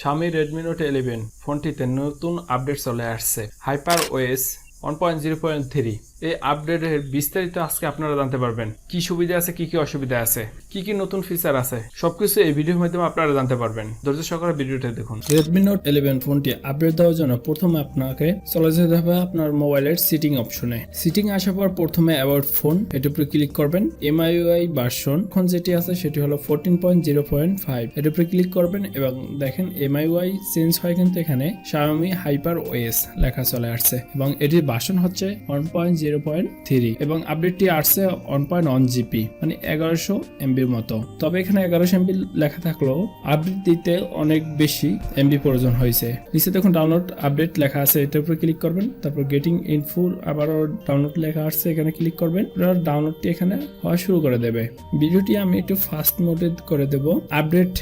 Xiaomi Redmi Note 11 ফোনটিতে নতুন update চলে আসছে। Hyper OS one point zero point three এই আপডেটের বিস্তারিত আজকে আপনারা জানতে পারবেন। কি সুবিধা আছে, কি কি অসুবিধা আছে? কি কি নতুন ফিচার আছে? সবকিছু এই ভিডিওর মাধ্যমে আপনারা জানতে পারবেন। ধৈর্য সহকারে ভিডিওটা দেখুন। রেডমি নোট ইলেভেন ফোনটি আপডেট দেওয়ার জন্য প্রথমে আপনাকে চলে যেতে হবে আপনার মোবাইলের সিটিং অপশনে সিটিং আসার পর প্রথমে অ্যাবাউট ফোন এটার উপরে ক্লিক করবেন। এমআইউআই ভার্সন এখন যেটি আছে সেটি হলো fourteen point zero point five এটার উপরে ক্লিক করবেন এবং দেখেন এমআইউআই চেঞ্জ হয় কিন্তু এখানে Xiaomi হাইপার ওএস লেখা চলে আসছে। এবং এটির ভার্সন হচ্ছে one point zero point three এবং আপডেটটি আসছে ওয়ান পয়েন্ট ওয়ান জিপি মানে এগারোশো এমবির মতো। তবে এখানে এগারোশো এমবি লেখা থাকলেও আপডেট দিতে অনেক বেশি এমবি প্রয়োজন হয়েছে। নিচে দেখুন ডাউনলোড আপডেট লেখা আছে, এটার উপরে ক্লিক করবেন, তারপর গেটিং ইনফো আবারও ডাউনলোড লেখা আসছে, এখানে ক্লিক করবেন ডাউনলোডটি এখানে হওয়া শুরু করে দেবে। ভিডিওটি আমি একটু ফাস্ট মোডে করে দেব। আপডেট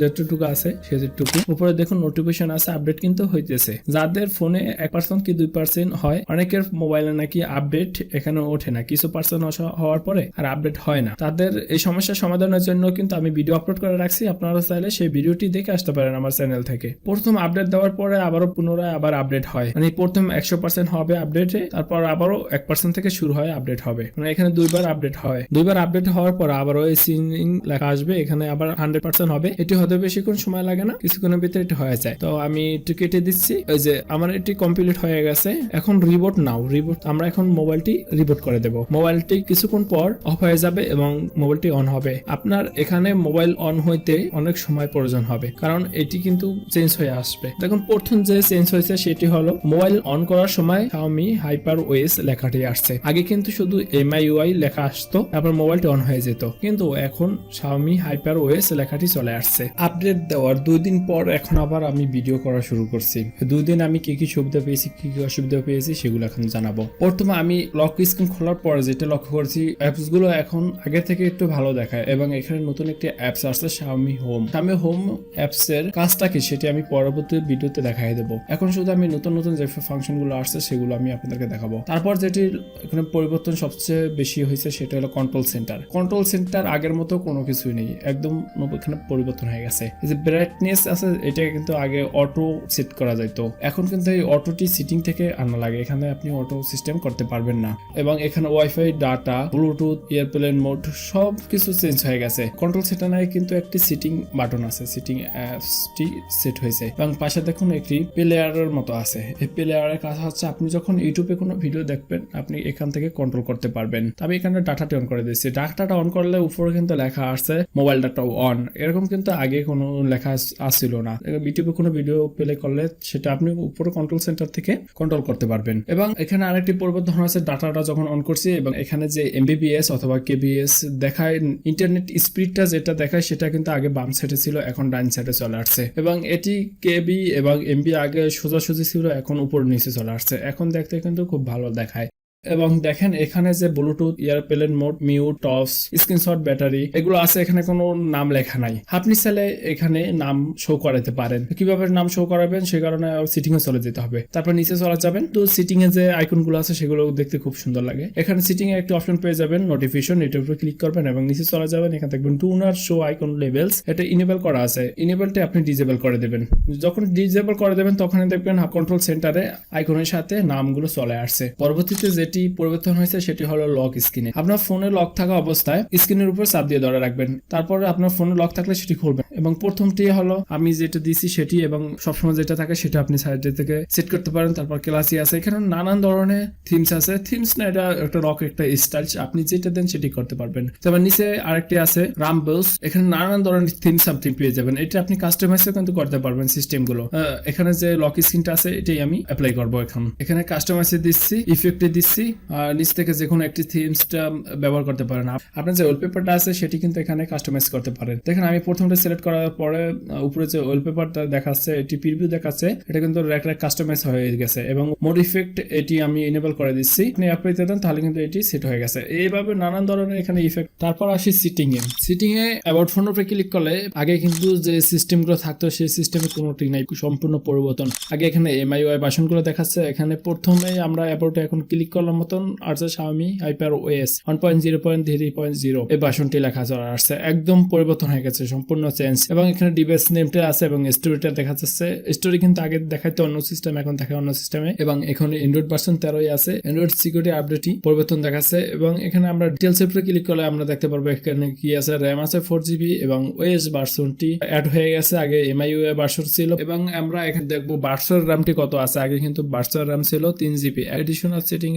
যতটুকু আছে সেটুকু। উপরে দেখুন নোটিফিকেশন আছে আপডেট কিন্তু হইতেছে। যাদের ফোনে এক পার্সেন্ট কি দুই পার্সেন্ট হয়, অনেকের মোবাইলে নাকি আপডেট এখানে ওঠে না। কিছু পার্সেন্ট হওয়ার পরে আর আপডেট হয় না। তাদের এই সমস্যার সমাধানের জন্য কিন্তু আমি ভিডিও আপলোড করে রাখছি। আপনারা চাইলে সেই ভিডিওটি দেখে আসতে পারেন আমার চ্যানেল থেকে। প্রথম আপডেট দেওয়ার পরে আবারও পুনরায় আবার আপডেট হয়। মানে প্রথম একশো পার্সেন্ট হবে আপডেটে তারপর আবারও এক পার্সেন্ট থেকে শুরু হয় আপডেট হবে। মানে এখানে দুইবার আপডেট হয়। দুইবার আপডেট হওয়ার পর আবারও এই সিনিং লেখা আসবে। এখানে আবার হান্ড্রেড পার্সেন্ট হবে। এটি হতে বেশিক্ষণ সময় লাগে না, কিছুক্ষণের ভিতরে এটি হয়ে যায়। তো আমি একটু কেটে দিচ্ছি, ওই যে আমার এটি কমপ্লিট হয়ে গেছে। এখন রিবোট নাও রিবোট আমরা এখন মোবাইলটি রিবোট করে দেব। মোবাইলটি কিছুক্ষণ পর অফ হয়ে যাবে এবং মোবাইলটি অন হবে। আপনার এখানে মোবাইল অন হইতে অনেক সময় প্রয়োজন হবে, কারণ এটি কিন্তু চেঞ্জ হয়ে আসবে। দেখুন, প্রথম যে চেঞ্জ হয়েছে সেটি হলো মোবাইল অন করার সময় Xiaomi হাইপার ওএস লেখাটি আসছে। আগে কিন্তু শুধু এমআইউআই লেখা আসতো, তারপর মোবাইলটি অন হয়ে যেত। কিন্তু এখন Xiaomi হাইপার ওএস লেখাটি চলে আসছে। আপডেট দেওয়ার দুই দিন পর এখন আবার আমি ভিডিও করা শুরু করছি। দুই দিন আমি কি কি সুবিধা পেয়েছি, কি কি অসুবিধা পেয়েছি সেগুলো এখন জানাব। প্রথমে আমি লক স্ক্রিন খোলার পর যেটা লক্ষ্য করেছি অ্যাপসগুলো এখন আগে থেকে একটু ভালো দেখায় এবং এখানে নতুন একটি অ্যাপস আসছে, Xiaomi home Xiaomi home apps এর কাজটা কি সেটি আমি পরবর্তী ভিডিওতে দেখাই দেবো। এখন শুধু আমি নতুন নতুন যে ফাংশনগুলো আসছে সেগুলো আমি আপনাদেরকে দেখাবো। তারপর যেটি এখানে পরিবর্তন সবচেয়ে বেশি হয়েছে সেটা হলো কন্ট্রোল সেন্টার কন্ট্রোল সেন্টার আগের মতো কোনো কিছুই নেই, একদম এখানে পরিবর্তন হয়ে গেছে। যে ব্রাইটনেস আছে, এটা কিন্তু আগে অটো সেট করা যেত এখন কিন্তু এই অটোটি সিটিং থেকে আনা লাগে। এখানে আপনি অটো সিস্টেম করতে পারবেন না। এবং এখানে wifi data bluetooth airplane mode সব কিছু চেঞ্জ হয়ে গেছে। কন্ট্রোল সেন্টারে কিন্তু একটি সিটিং বাটন আছে। সিটিং অ্যাপসটি সেট হয়েছে। এবং পাশে দেখুন একটি প্লেয়ারের মতো আছে। এই প্লেয়ারের কাজ হচ্ছে, আপনি যখন ইউটিউবে কোনো ভিডিও দেখবেন, আপনি এখান থেকে কন্ট্রোল করতে পারবেন। আমি এখানে ডাটাটি অন করে দিচ্ছি ডাটাটা অন করলে উপরে কিন্তু লেখা আসছে মোবাইল ডাটা অন এরকম কিন্তু আগে কোনো লেখা আস- আসছিল না। ইউটিউবে কোনো ভিডিও প্লে করলে সেটা আপনি উপরে কন্ট্রোল সেন্টার থেকে কন্ট্রোল করতে পারবেন। এবং এখানে আরেকটি পরিবর্তন আছে ডাটাটা যখন অন করছি এবং এখানে যে এমবিবিএস অথবা কেবিএস দেখায় ইন্টারনেট স্পিডটা যেটা দেখায় সেটা কিন্তু আগে বাম সাইডে ছিল, এখন ডাইন সাইডে চলে আসছে। এবং এটি কেবি এবং এমবি আগে সোজাসুজি ছিল, এখন উপর নিচে চলে আসছে। এখন দেখতে কিন্তু খুব ভালো দেখায়। এবং দেখেন এখানে যে ব্লুটুথ এয়ারপ্লেন মোড মিউট টস স্ক্রিনশট ব্যাটারি এগুলো আছে, এখানে কোনো নাম লেখা নাই। আপনি চাইলে এখানে নাম শো করাতে পারেন। কীভাবে নাম শো করাবেন, সে কারণে সিটিং এ চলে যেতে হবে। তারপর নিচে চলে যাবেন। তো সিটিং এ যে আইকনগুলো আছে, সেগুলো দেখতে খুব সুন্দর লাগে। এখানে সিটিং এ একটি অপশন পেয়ে যাবেন নোটিফিকেশন এটার উপরে ক্লিক করবেন এবং নিচে চলে যাবেন, এখানে দেখবেন টু নার শো আইকন লেভেলস এটা ইনেবল করা আছে। ইনেবলটা আপনি ডিজেবল করে দেবেন। যখন ডিজেবল করে দেবেন তখন দেখবেন কন্ট্রোল সেন্টারে আইকনের সাথে নামগুলো চলে আসছে। পরবর্তীতে যেটি পরিবর্তন হয়েছে সেটি হলো লক স্ক্রিনে আপনার ফোনে লক থাকা অবস্থায় স্ক্রিনের উপর চাপ দিয়ে ধরে রাখবেন। তারপরে আপনার ফোনে লক থাকলে সেটি খুলবেন। এবং প্রথমটি হলো আমি যেটা দিছি সেটি এবং সবসময় যেটা থাকে সেটা আপনি সাইড থেকে সেট করতে পারেন। তারপর ক্লাসি আছে। এখানে নানান ধরনের থিমস আছে। থিমস না, এটা একটা রক একটা স্টাইল আপনি যেটা দেন সেটি করতে পারবেন। তারপর নিচে আরেকটি আছে রামবলস এখানে নানান ধরনের থিমস আপনি পেয়ে যাবেন। এটা আপনি কাস্টমাইজও কিন্তু করতে পারবেন সিস্টেমগুলো। এখানে যে লক স্ক্রিনটা আছে, এটাই আমি অ্যাপ্লাই করব এখন। এখানে কাস্টমাইজে দিচ্ছি ইফেক্টে দিচ্ছি আর নিচ থেকে যে কোনো একটি থিমসটা ব্যবহার করতে পারেন। আপনার যে ওয়েলপেপারটা আছে, সেটি কিন্তু এখানে কাস্টমাইজ করতে পারেন। দেখেন, আমি প্রথমটা সিলেক্ট করার পরে উপরে যে ওয়েলপেপারটা দেখাচ্ছে, এটি প্রিভিউ দেখাচ্ছে, এটা কিন্তু র্যাক র্যাক কাস্টমাইজ হয়ে গেছে এবং মোড ইফেক্ট এটি আমি এনেবল করে দিচ্ছি। আপনি অ্যাপ্লাই দেন, তাহলে কিন্তু এটি সেট হয়ে গেছে। এইভাবে নানান ধরনের এখানে ইফেক্ট তারপর আসি সিটিং এ সিটিং এ অ্যাবাউট ফোন উপরে ক্লিক করলে, আগে কিন্তু যে সিস্টেমগুলো থাকতো, সেই সিস্টেমে কোনোটি নাই, সম্পূর্ণ পরিবর্তন। আগে এখানে এমআইওয়াই বাসনগুলো দেখাচ্ছে, এখানে প্রথমে আমরা অ্যাবাউটে এখন ক্লিক করলাম করার মতন আছে Xiaomi Hyper OS 1.0.3.0 এই ভার্সনটি লেখা চলে আসছে। একদম পরিবর্তন হয়ে গেছে, সম্পূর্ণ চেঞ্জ এবং এখানে ডিভাইস নেমটা আছে এবং স্টোরিটা দেখা যাচ্ছে। স্টোরি কিন্তু আগে দেখাইতো অন্য সিস্টেম এখন দেখা অন্য সিস্টেমে এবং এখানে অ্যান্ড্রয়েড ভার্সন তেরোই আছে। অ্যান্ড্রয়েড সিকিউরিটি আপডেটই পরিবর্তন দেখাচ্ছে। এবং এখানে আমরা ডিটেলস এর উপরে ক্লিক করলে আমরা দেখতে পারব এখানে কি আছে। র্যাম আছে ফোর জিবি এবং ওএস ভার্সনটি অ্যাড হয়ে গেছে। আগে এমআইইউ ভার্সন ছিল। এবং আমরা এখানে দেখব বার্সার র্যামটি কত আছে। আগে কিন্তু বার্সার র্যাম ছিল তিন জিবি এডিশনাল সেটিং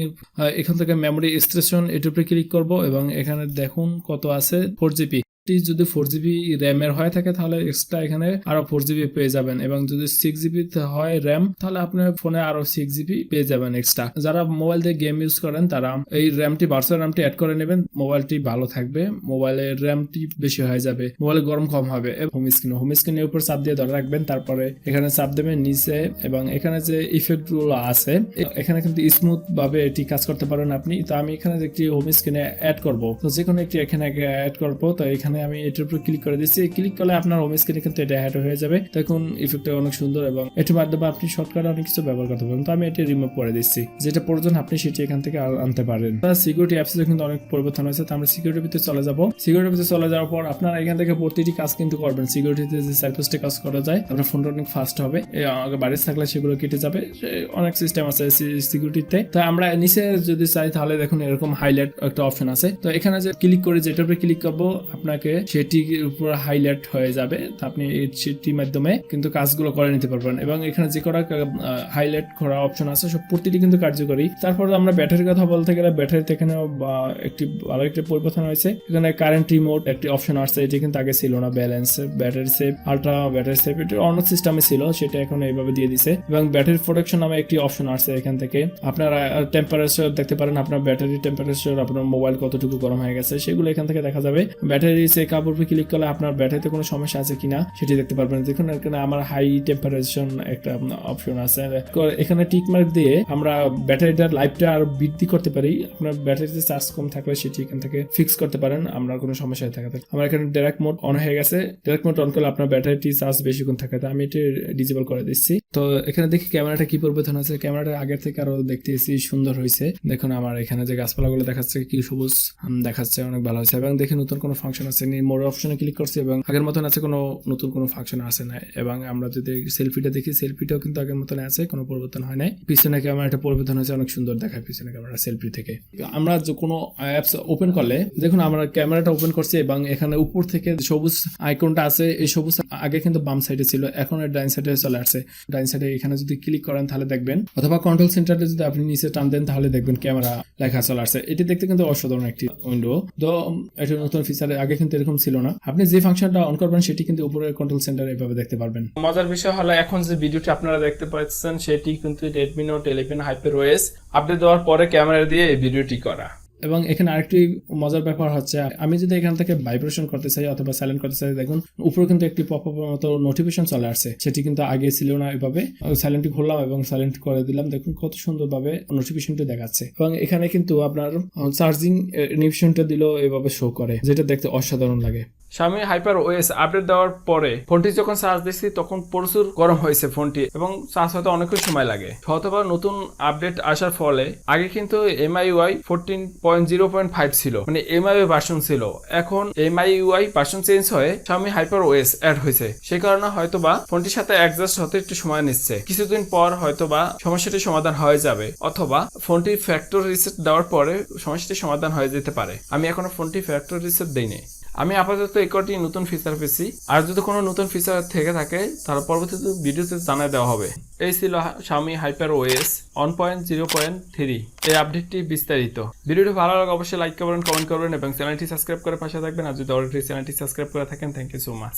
এখান থেকে মেমোরি স্টেশন এটুপে উপরে ক্লিক করব এবং এখানে দেখুন কত আছে ফোর জিবি যদি ফোর জিবি র্যামের হয়ে থাকে, তাহলে এক্সট্রা এখানে আরও ফোর জিবি পেয়ে যাবেন। এবং যদি সিক্স জিবি হয় র্যাম তাহলে আপনার ফোনে আরও সিক্স জিবি পেয়ে যাবেন এক্সট্রা যারা মোবাইল দিয়ে গেম ইউজ করেন, তারা এই র্যামটি ভার্চুয়াল র্যামটি অ্যাড করে নেবেন। মোবাইলটি ভালো থাকবে। মোবাইলের র্যামটি বেশি হয়ে যাবে। মোবাইলে গরম কম হবে। হোম স্ক্রিন হোম স্ক্রিনের উপর চাপ দিয়ে ধরে রাখবেন। তারপরে এখানে চাপ দেবেন নিচে এবং এখানে যে ইফেক্টগুলো আছে এখানে কিন্তু স্মুথ ভাবে এটি কাজ করতে পারেন আপনি। তো আমি এখানে একটি হোম স্ক্রিনে অ্যাড করব। তো যে কোনো একটি এখানে অ্যাড করব। তো এখানে আমি এটার উপর ক্লিক করে দিচ্ছি ক্লিক করলে আপনার হোম স্ক্রিনে কিন্তু এটা অ্যাড হয়ে যাবে। তখন ইফেক্টটা অনেক সুন্দর এবং এটির মাধ্যমে আপনি শর্টকাট অনেক কিছু ব্যবহার করতে পারেন তো আমি এটি রিমুভ করে দিচ্ছি যেটা প্রয়োজন, আপনি সেটি এখান থেকে আনতে পারেন। সিকিউরিটি অ্যাপসে কিন্তু অনেক পরিবর্তন হয়েছে। তো আমরা সিকিউরিটির ভিতরে চলে যাব। সিকিউরিটির ভিতরে চলে যাওয়ার পর আপনারা এখান থেকে প্রতিটি কাজ কিন্তু করবেন। সিকিউরিটিতে যে সাইপ্রাসটি কাজ করা যায়, আপনার ফোনটা অনেক ফাস্ট হবে। বাড়িতে থাকলে সেগুলো কেটে যাবে। অনেক সিস্টেম আছে সিকিউরিটিতে তো আমরা নিচে যদি চাই, তাহলে দেখুন এরকম হাইলাইট একটা অপশন আছে। তো এখানে যে ক্লিক করে যেটার উপরে ক্লিক করব, আপনাকে সেটির উপর হাইলাইট হয়ে যাবে। আপনি সেটির মাধ্যমে কিন্তু কাজগুলো করে নিতে পারবেন। এবং এখানে যে কটা হাইলাইট করা অপশন আছে, সব প্রতিটি কিন্তু কার্যকরী। তারপর আমরা ব্যাটারির কথা বলতে গেলে ব্যাটারিতে এখানে একটি ভালো একটি পরিবর্তন হয়েছে। এখানে কারেন্ট রিমোট একটি অপশন আসছে, এটি কিন্তু আগে ছিল না balance battery save ultra battery save এটা অন্য সিস্টেমে ছিল, সেটা এখন এইভাবে দিয়ে দিছে। এবং ব্যাটারি প্রোটেকশন নামে একটি অপশন আসছে এখান থেকে। আপনারা টেম্পারেচার দেখতে পারেন, আপনার ব্যাটারি টেম্পারেচার আপনার মোবাইল কতটুকু গরম হয়ে গেছে, সেগুলো এখান থেকে দেখা যাবে। ব্যাটারি সে কাপড় ক্লিক করলে আপনার ব্যাটারিতে কোনো সমস্যা আছে কিনা সেটি দেখতে পারবেন। দেখুন, এখানে আমার হাই টেম্পারেচার একটা অপশন আছে। এখানে টিক মার্ক দিয়ে আমরা ব্যাটারিটার লাইফটা আরও বৃদ্ধি করতে পারি। আপনার ব্যাটারিতে চার্জ কম থাকলে সেটি এখান থেকে ফিক্স করতে পারেন। আমরা কোনো সমস্যা থাকে আমার এখানে ডাইরেক্ট মোড অন হয়ে গেছে। ডাইরেক্ট মোড অন করলে আপনার ব্যাটারিটি চার্জ বেশিক্ষণ থাকে। আমি এটি ডিজেবল করে দিচ্ছি। তো এখানে দেখি ক্যামেরাটা কি পরিবর্তন হয়েছে। ক্যামেরাটা আগের থেকে আরও দেখতেছি সুন্দর হয়েছে। দেখুন, আমার এখানে যে গাছপালাগুলো দেখাচ্ছে, কি সবুজ দেখাচ্ছে, অনেক ভালো হয়েছে। এবং দেখি নতুন কোনো ফাংশন আছে নি মোর অপশনে ক্লিক করছি এবং আগের মতন আছে কোনো নতুন কোনো ফাংশন আছে না এবং আমরা যদি সেলফিটা দেখি সেলফিটাও কিন্তু আগের মতন আছে, কোনো পরিবর্তন হয় নাই। পিছনে ক্যামেরাটা পরিবর্তন হয়েছে, অনেক সুন্দর দেখায় পিছনে ক্যামেরা সেলফি থেকে। আমরা যে কোনো অ্যাপস ওপেন করলে, দেখুন আমরা ক্যামেরাটা ওপেন করছি এবং এখানে উপর থেকে সবুজ আইকনটা আছে, এই সবুজ আগে কিন্তু বাম সাইডে ছিল, এখন ডাইন সাইডে চলে আসছে। ডাইন সাইডে এখানে যদি ক্লিক করেন, তাহলে দেখবেন, অথবা কন্ট্রোল সেন্টারে যদি আপনি নিচে টান দেন, তাহলে দেখবেন ক্যামেরা লেখা চলে আসছে। এটি দেখতে কিন্তু অসাধারণ একটি উইন্ডো তো এটা নতুন ফিচার আগে কিন্তু এরকম ছিল না। আপনি যে ফাংশনটা অন করবেন, সেটি কিন্তু উপরে কন্ট্রোল সেন্টার এভাবে দেখতে পারবেন। মজার বিষয় হলো, এখন যে ভিডিওটি আপনারা দেখতে পাচ্ছেন, সেটি কিন্তু Redmi note eleven hyper OS update দেওয়ার পরে ক্যামেরা দিয়ে এই ভিডিওটি করা। এবং এখানে আরেকটি মজার ব্যাপার হচ্ছে, আমি যদি এখান থেকে ভাইব্রেশন করতে চাই অথবা সাইলেন্ট করতে চাই, দেখুন, উপরে কিন্তু একটি পপ মতো নোটিফিকেশন চলে আসছে। সেটি কিন্তু আগে ছিল না এভাবে। সাইলেন্টটি খুললাম এবং সাইলেন্ট করে দিলাম। দেখুন, কত সুন্দরভাবে নোটিফিকেশনটি দেখাচ্ছে। এবং এখানে কিন্তু আপনার চার্জিং নোটিফিকেশনটা দিলেও এভাবে শো করে, যেটা দেখতে অসাধারণ লাগে। Xiaomi হাইপার ওএস আপডেট দেওয়ার পরে ফোনটি যখন চার্জ দিচ্ছি তখন প্রচুর গরম হয়েছে ফোনটি এবং চার্জ হতে অনেকক্ষণ সময় লাগে। অথবা নতুন আপডেট আসার ফলে আগে কিন্তু MIUI fourteen point zero point five ছিল মানে এমআইউআই ভার্সন ছিল। এখন এমআইউআই ভার্সন চেঞ্জ হয়ে Xiaomi হাইপার ওএস অ্যাড হয়েছে। সেই কারণে হয়তোবা ফোনটির সাথে অ্যাডজাস্ট হতে একটু সময় নিচ্ছে। কিছুদিন পর হয়তোবা সমস্যাটি সমাধান হয়ে যাবে, অথবা ফোনটি ফ্যাক্টর রিসেট দেওয়ার পরে সমস্যাটি সমাধান হয়ে যেতে পারে। আমি এখনও ফোনটি ফ্যাক্টর রিসেট দিইনি। আমি আপাতত এই কটি নতুন ফিচার পেয়েছি। আর যদি কোনো নতুন ফিচার থেকে থাকে, তাহলে পরবর্তীতে ভিডিওতে জানিয়ে দেওয়া হবে। এই ছিল স্বামী hyper OS one point zero point three এই আপডেটটি বিস্তারিত। ভিডিওটি ভালো লাগে অবশ্যই লাইক করবেন কমেন্ট করবেন এবং চ্যানেলটি সাবস্ক্রাইব করে পাশে থাকবেন। আর যদি অলরেডি চ্যানেলটি সাবস্ক্রাইব করে থাকেন থ্যাংক ইউ সো মাচ